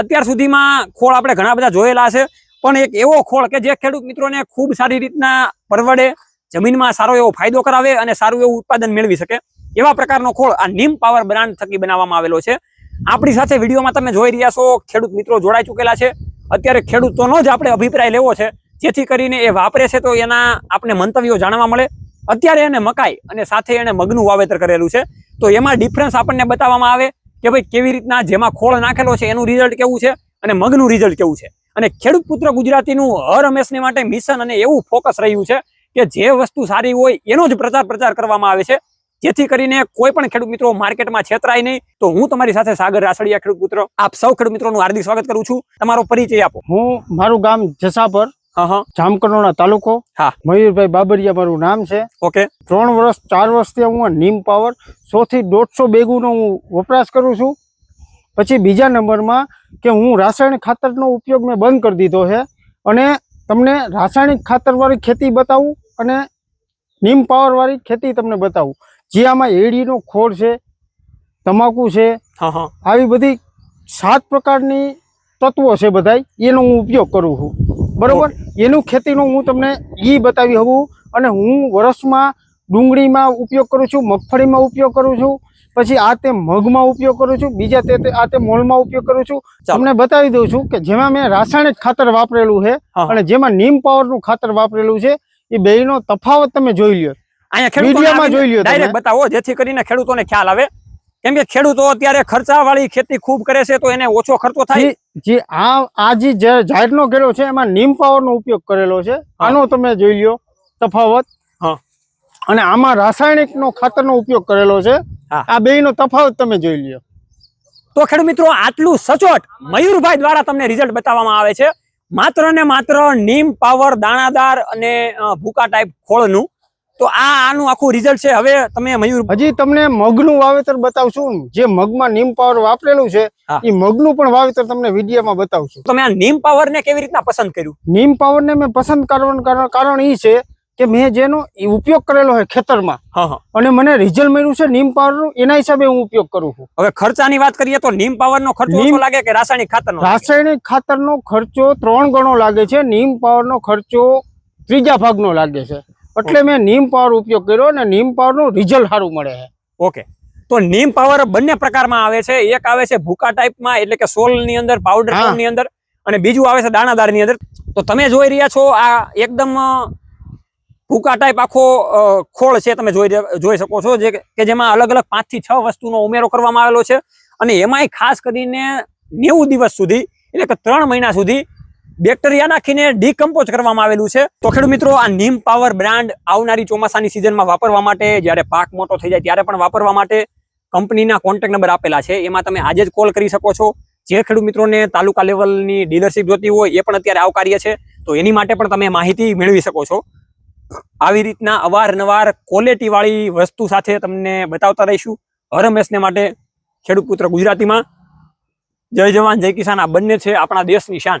અત્યાર સુધીમાં ખોળ આપણે ઘણા બધા જોયેલા છે, પણ એક એવો ખોળ કે જે ખેડૂત મિત્રોને ખૂબ સારી રીતના પરવડે, જમીનમાં સારો એવો ફાયદો કરાવે અને સારું એવું ઉત્પાદન મેળવી શકે. એવા પ્રકારનો ખોળ આ નીમ પાવર બ્રાન્ડ થકી બનાવવામાં આવેલો છે. આપણી સાથે વિડીયોમાં તમે જોઈ રહ્યા છો, ખેડૂત મિત્રો જોડાઈ ચૂકેલા છે. અત્યારે ખેડૂતોનો જ આપણે અભિપ્રાય લેવો છે, જેથી કરીને એ વાપરે છે તો એના આપણે મંતવ્યો જાણવા મળે. અત્યારે એને મકાઈ અને સાથે એને મગનું વાવેતર કરેલું છે. તો એમાં ડિફરન્સ આપણને બતાવવામાં આવે. કે ભાઈ કેવી રીતના જેમાં ખોળ નાખેલો છે, એનું રિઝલ્ટ કેવું છે અને મગનું રિઝલ્ટ કેવું છે? અને ખેડૂત પુત્ર ગુજરાતીનું હર હંમેશને માટે મિશન અને એવું ફોકસ રહ્યું છે કે જે વસ્તુ સારી હોય એનો જ પ્રચાર પ્રચાર કરવામાં આવે છે. જેથી કરીને કોઈ પણ ખેડૂત મિત્રો માર્કેટમાં છેતરાય નહીં. તો હું તમારી સાથે સાગર રાસડિયા ખેડૂત પુત્ર, આપ સૌ ખેડૂત મિત્રોનું હાર્દિક સ્વાગત કરું છું. તમારો પરિચય આપો. હું મારું ગામ જસાપર જામકંડોળા તાલુકો. હા. મયુરભાઈ બાબરિયા મારું નામ છે. ઓકે. ત્રણ વર્ષ ચાર વર્ષથી હું નીમ પાવર સો થી દોઢસો બેગુનો હું વપરાશ કરું છું. પછી બીજા નંબરમાં કે હું રાસાયણિક ખાતરનો ઉપયોગ મેં બંધ કરી દીધો છે. અને તમને રાસાયણિક ખાતરવાળી ખેતી બતાવું અને નીમ પાવરવાળી ખેતી તમને બતાવું. જે આમાં એડીનો ખોળ છે તમાકુ છે હા હા. આવી બધી સાત પ્રકારની તત્વો છે બધાય એનો હું ઉપયોગ કરું છું. બરોબર? એનું ખેતીનું હું તમને એ બતાવી હવું અને હું વર્ષમાં ડુંગળીમાં ઉપયોગ કરું છું મગફળીમાં ઉપયોગ કરું છું પછી આ તે મગમાં ઉપયોગ કરું છું બીજા તે આ તે મોલમાં ઉપયોગ કરું છું. તમને બતાવી દઉં છું કે જેમાં મેં રાસાયણિક ખાતર વાપરેલું છે અને જેમાં નીમ પાવરનું ખાતર વાપરેલું છે એ બેયનો તફાવત તમે જોઈ લ્યો. મીડિયામાં જોઈ લ્યો ડાયરેક્ટ બતાવો જેથી કરીને ખેડૂતોને ખ્યાલ આવે. કેમ કે ખેડૂતો અત્યારે ખર્ચાવાળી ખેતી ખૂબ કરે છે તો એને ઓછો ખર્ચો થાય. જે આ આ જે જાહેરનો ઘેરો છે એમાં નીમ પાવરનો ઉપયોગ કરેલો છે. આનો તમે જોઈ લ્યો તફાવત. હા. અને આમાં રાસાયણિકનો ખાતરનો ઉપયોગ કરેલો છે. આ બેયનો તફાવત તમે જોઈ લ્યો. તો ખેડૂત મિત્રો આટલું સચોટ મયુરભાઈ દ્વારા તમને રિઝલ્ટ બતાવવામાં આવે છે. માત્ર ને માત્ર નીમ પાવર દાણાદાર અને ભૂકા ટાઈપ ખોળનું તો આ આનું આખું રિઝલ્ટ છે. હવે તમે મયુર હજી તમને મગનું વાવેતર બતાવશું. જે મગમાં નીમ પાવર વાપરેલું છે. એ મગનું પણ વાવેતર તમને વિડીયોમાં બતાવશું. તમે આ નીમ પાવર ને કેવી રીતના પસંદ કર્યું? નીમ પાવર ને મેં પસંદ કરવાનું કારણ એ છે કે મેં જેનો ઉપયોગ કરેલો હોય ખેતરમાં. અને મને રિઝલ્ટ મળ્યું છે નીમ પાવરનું એના હિસાબે હું ઉપયોગ કરું છું. હવે ખર્ચાની વાત કરીએ તો નીમ પાવર નો ખર્ચો ઓછો લાગે કે રાસાયણિક ખાતર રાસાયણિક ખાતરનો ખર્ચો ત્રણ ગણો લાગે છે. નીમ પાવરનો ખર્ચો ત્રીજા ભાગનો લાગે છે. એટલે મેં નીમ પાવર ઉપયોગ કર્યો અને નીમ પાવરનું રિઝલ્ટ સારું મળે છે. ઓકે તો નીમ પાવર બંને પ્રકારમાં આવે છે. એક આવે છે ભૂકા ટાઈપમાં એટલે કે સોલની અંદર પાવડરની અંદર અને બીજું આવે છે દાણાદારની અંદર. તો તમે જોઈ રહ્યા છો આ એકદમ ભૂકા ટાઈપ આખો ખોળ છે તમે જોઈ જોઈ શકો છો જે કે જેમાં અલગ અલગ પાંચથી છ વસ્તુનો ઉમેરો કરવામાં આવેલો છે. અને એમાંય ખાસ કરીને નેવું દિવસ સુધી એટલે કે ત્રણ મહિના સુધી બેક્ટેરિયા નાખીને ડીકમ્પોઝ કરવામાં આવેલું છે. તો ખેડૂત મિત્રો, આ નીમ પાવર બ્રાન્ડ આવનારી ચોમાસાની સિઝનમાં વાપરવા માટે, જ્યારે પાક મોટો થઈ જાય ત્યારે પણ વાપરવા માટે કંપનીના કોન્ટેક્ટ નંબર આપેલા છે. એમાં તમે આજે જ કોલ કરી શકો છો. જે ખેડૂત મિત્રોને તાલુકા લેવલની ડીલરશીપ જોતી હોય એ પણ અત્યારે આવકાર્ય છે. તો એની માટે પણ તમે માહિતી મેળવી શકો છો. આવી રીતના અવારનવાર ક્વોલિટીવાળી વસ્તુ સાથે તમને બતાવતા રહીશું. હરમેશને માટે ખેડૂત પુત્ર ગુજરાતીમાં. જય જવાન, જય કિસાન. આ બંને છે આપણા દેશની શાન.